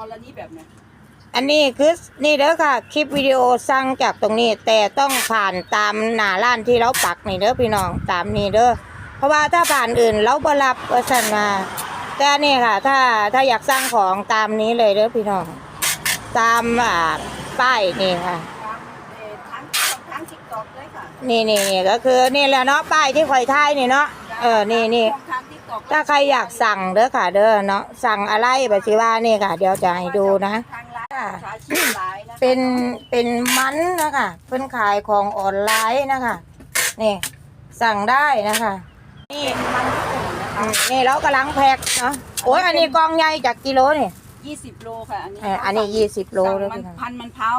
กรณีแบบเนี้ยอันนี้คือนี่เด้อค่ะ คลิปวิดีโอสั่งจากตรงนี้ แต่ต้องผ่านตามหน้าร้านที่เราปักนี่เด้อพี่น้องตามนี้เด้อเพราะว่าถ้าผ่านอื่นเราบ่รับว่าสั่นมาแต่อันนี่ค่ะ ถ้าถ้าอยากสร้างของตามนี้เลยเด้อพี่น้อง ตามอ่าป้ายนี่ค่ะตามเอ่อทั้งทั้งทิกตอกเลยค่ะนี่นี่นี่ก็คือนี่แหละเนาะป้ายที่คอยท้ายนี่เนาะเออนี่นี่ ทางทิกตอก ถ้าใครอยากสั่งเด้อค่ะ เด้อเนาะสั่งอะไรแบบสิว่านี่ค่ะ เดี๋ยวจะให้ดูนะ ทางร้านสาชีพหลายนะคะเป็นเป็นมันนะคะเพิ่นขายของออนไลน์นะคะนี่สั่งได้นะคะ นี่มันญี่ปุ่นนะคะอืมนี่เรากำลังแพ็คเนาะโอ้ยอันนี้กล่องใหญ่จากกิโลนี่ยี่สิบโลค่ะ อันนี้เอออันนี้ยี่สิบโลสั่งเลยมันพี่น้องพันมันพร้าว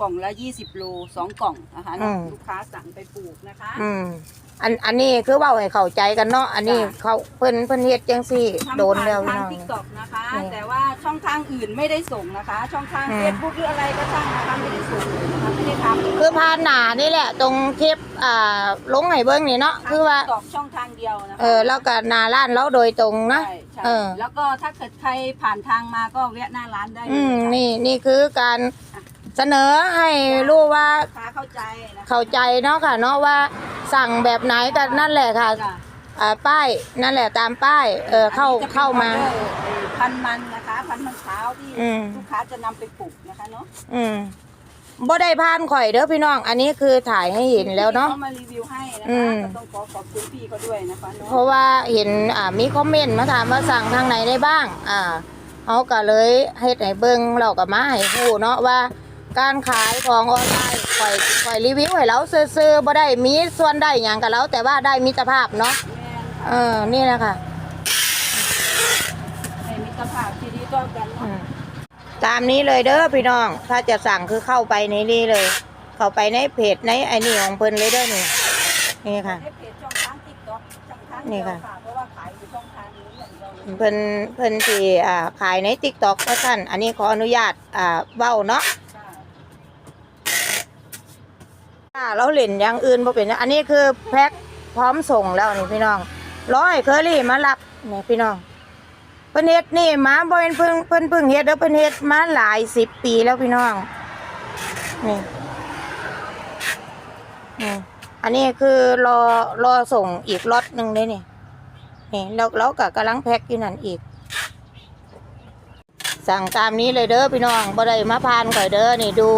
กล่องละยี่สิบโลสองกล่องนะคะอืม ลูกค้าสั่งไปปลูกนะคะ อืมอันอันนี้คือเว้าให้เข้าใจกันเนาะอันนี้จ้ะ เขาเพิ่นเพิ่นเฮ็ดจังซี่ ทำโดนแล้วผ่าพี่ทางน้อง ทิกตอกนะคะ นี่แต่ว่าช่องทางอื่นไม่ได้ส่งนะคะ ช่องทางอืม เฟซบุ๊กหรืออะไรก็ช่างนะคะไม่ได้ส่งนะคะไม่ได้ทำคือพานหนานี่แหละ ตรงคลิปอ่าลงให้เบิ่งนี่เนาะคือว่า ตอกช่องทางเดียวนะคะเออแล้วก็หนาร้านเราโดยตรงนะ ใช่ใช่เออ แล้วก็ถ้าเกิดใครผ่านทางมาก็แวะหน้าร้านได้เลยอืมค่ะนี่นี่คือการ เสนอให้รู้ว่าลูกค้าเข้าใจนะคะเข้าใจเนาะค่ะ เนาะว่าสั่งแบบไหนกันนั่นแหละค่ะจ้ะอ่าป้ายนั่นแหละตามป้ายเออเข้าอันนี้จะป็นเข้ามา ออเดอร์เอ่อพันมันนะคะ พันมันเช้าวที่อืม ลูกค้าจะนำไปปลูกนะคะเนาะอืมบ่ได้พานข่อยเด้อพี่น้อง อันนี้คือถ่ายให้เห็นแล้วเนาะ ที่เขามารีวิวให้นะอืคะม ก็ต้องขอขอบคุณพี่เขาด้วยนะคะเนาะเพราะว่าเห็นอ่ามีคอมเมนต์มาถามว่าสั่งทางไหนได้บ้าง อ่าเขาก็เลยเฮ็ดให้เบิ่งเราก็มาให้ฮู้เนาะว่า การขายของออนไลน์ข่อยข่อยรีวิวให้เราซื่อๆบ่ได้มีส่วนได้หยังกับเราแต่ว่าได้มิตรภาพเนาะแม่นเออนี่แหละค่ะให้มิตรภาพที่ดีต่อกันอืเนาะมตามนี้เลยเด้อพี่น้อง ถ้าจะสั่งคือเข้าไปในนี้เลย เข้าไปในเพจในไอ้นี่ของเพิ่นเลยเด้อนี่นี่ค่ะในเพจช่องทางติ๊กต็อกช่องทางนี่เดียวค่ะ ค่ะเพราะว่าขายอยู่ช่องทางนี้อย่างเดียวเลยเพิ่นเพิ่นที่อ่าขายใน TikTok ก็ท่านอันนี้ขออนุญาตอ่าเว้าเนาะ ค่ะถ้าเราเล่นอย่างอื่นบ่เป็นนะอันนี้คือแพ็คพร้อมส่งแล้วนี่พี่น้องร้อยเคอรี่มารับนี่พี่น้องเพิ่นเฮ็ดนี่มาบ่เป็นเพิ่งเพิ่นเพิ่งเฮ็ดเด้อเพิ่นเฮ็ดมาหลายสิบปีแล้วพี่น้องนี่นี่อันนี้คือรอรอส่งอีกล็อตหนึ่งเลยนี่นี่แล้วเราก็กำลังแพ็คอยู่นั่นอีก สั่งตามนี้เลยเด้อพี่น้องบ่ได้มาพานข่อยเด้อนี่ดู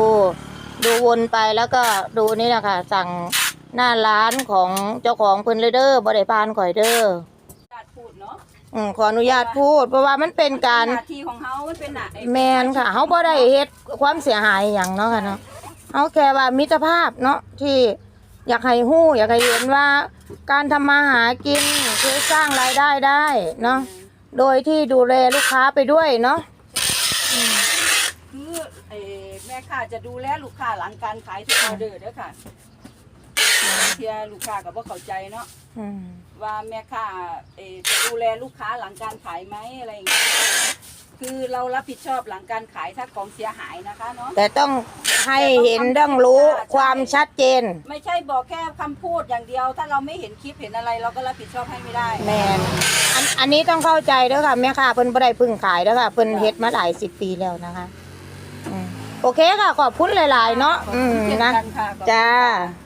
ดูวนไปแล้วก็ดูนี่แหละค่ะ สั่งหน้าร้านของเจ้าของเพิ่นเลยเด้อบ่ได้พานข่อยเด้อญาติพูดเนาะอืมขออนุญาตพูดเพราะว่ามันเป็นการหน้าที่ของเขามันเป็นหน้าไอ้แมนค่ะเฮาบ่ได้เฮ็ดความเสียหายหยังเนาะค่ะเนาะเฮาแค่ว่ามิตรภาพเนาะที่อยากให้ฮู้อยากให้เห็นว่า การทำมาหากินคือสร้างรายได้ได้เนาะโดยที่ดูแลลูกค้าไปด้วยเนาะ คือเอ่อแม่ ค้าจะดูแลลูกค้าหลังการขายทุกออเดอร์เด้อค่ะเทียลูกค้าก็บ่เข้าใจเนาะอืมว่าแม่ค้าเอ่อจะดูแลลูกค้าหลังการขายไหมอะไรอย่างเงี้ยคือเรารับผิดชอบหลังการขายถ้าของเสียหายนะคะเนาะแต่ต้องให้เห็นต้องรู้ความชัดเจน ไม่ใช่บอกแค่คำพูดอย่างเดียว ถ้าเราไม่เห็นคลิปเห็นอะไร เราก็รับผิดชอบให้ไม่ได้ แมนอันอันนี้ต้องเข้าใจเด้อค่ะแม่ค่ะเพิ่นบ่ได้เพึ่งขายเด้อค่ะเพิ่นเฮ็ดมาหลายสิบปีแล้วนะคะอืม โอเคค่ะ ขอบคุณหลาย ๆ เนาะอืมเช่นนะกันค่ะขอบคุณจ้าค่ะ